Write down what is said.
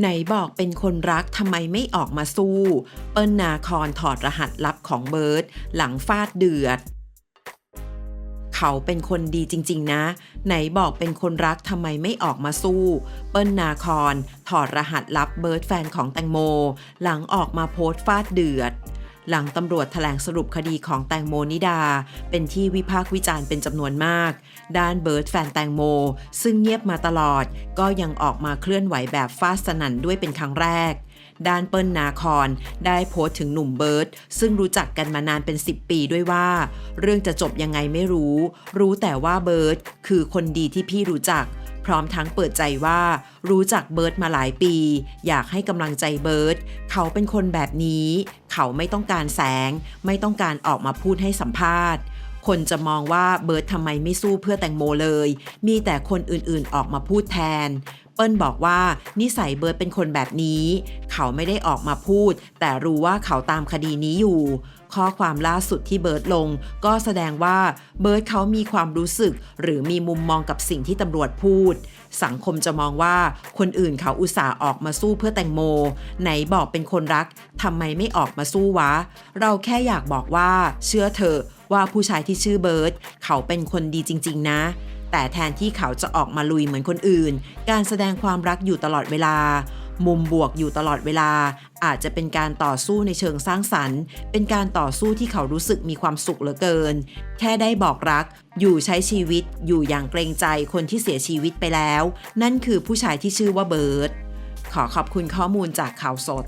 ไหนบอกเป็นคนรักทำไมไม่ออกมาสู้ เปิ้ลนาคอนถอดรหัสลับของเบิร์ดหลังฟาดเดือด เขาเป็นคนดีจริง ๆ นะ ไหนบอกเป็นคนรักทำไมไม่ออกมาสู้ เปิ้ลนาคอนถอดรหัสลับเบิร์ดแฟนของแตงโม หลังออกมาโพสต์ฟาดเดือด หลังตำรวจแถลงสรุปคดีของแตงโมนิดา เป็นที่วิพากษ์วิจารณ์เป็นจำนวนมาก ด้านเบิร์ตแฟนแตงโม ซึ่งเงียบมาตลอด ก็ยังออกมาเคลื่อนไหวแบบฟาดสนั่นด้วยเป็นครั้งแรก ด้านเปิ้ลนาคอนได้โพสต์ถึงหนุ่มเบิร์ตซึ่งรู้จักกันมานานเป็น 10 ปีด้วยว่า เรื่องจะจบยังไงไม่รู้ รู้แต่ว่าเบิร์ตคือคนดีที่พี่รู้จัก พร้อมทั้งเปิดใจว่ารู้จักเบิร์ตมาหลายปี อยากให้กำลังใจเบิร์ตเขาเป็นคนแบบนี้ เขาไม่ต้องการแสง ไม่ต้องการออกมาพูดให้สัมภาษณ์ คนจะมองว่าเบิร์ตทำไมไม่สู้เพื่อแตงโมเลย มีแต่คนอื่นๆออกมาพูดแทน เปิ้ลบอกว่านิสัยเบิร์ตเป็นคนแบบนี้ เขาไม่ได้ออกมาพูด แต่รู้ว่าเขาตามคดีนี้อยู่ ข้อความล่าสุดที่เบิร์ตลง ก็แสดงว่าเบิร์ตเขามีความรู้สึก หรือมีมุมมองกับสิ่งที่ตำรวจพูด สังคมจะมองว่าคนอื่นเขาอุตส่าห์ออกมาสู้เพื่อแตงโม ไหนบอกเป็นคนรักทำไมไม่ออกมาสู้วะ เราแค่อยากบอกว่า เชื่อเถอะว่าผู้ชายที่ชื่อเบิร์ตเขาเป็นคนดีจริง ๆ นะ แต่แทนที่เขาจะออกมาลุยเหมือนคนอื่น การแสดงความรักอยู่ตลอดเวลา มุมบวกอยู่ตลอดเวลา อาจจะเป็นการต่อสู้ในเชิงสร้างสรรค์ เป็นการต่อสู้ที่เขารู้สึกมีความสุขเหลือเกิน แค่ได้บอกรัก อยู่ใช้ชีวิต อยู่อย่างเกรงใจคนที่เสียชีวิตไปแล้ว นั่นคือผู้ชายที่ชื่อว่าเบิร์ตขอขอบคุณข้อมูลจากข่าวสด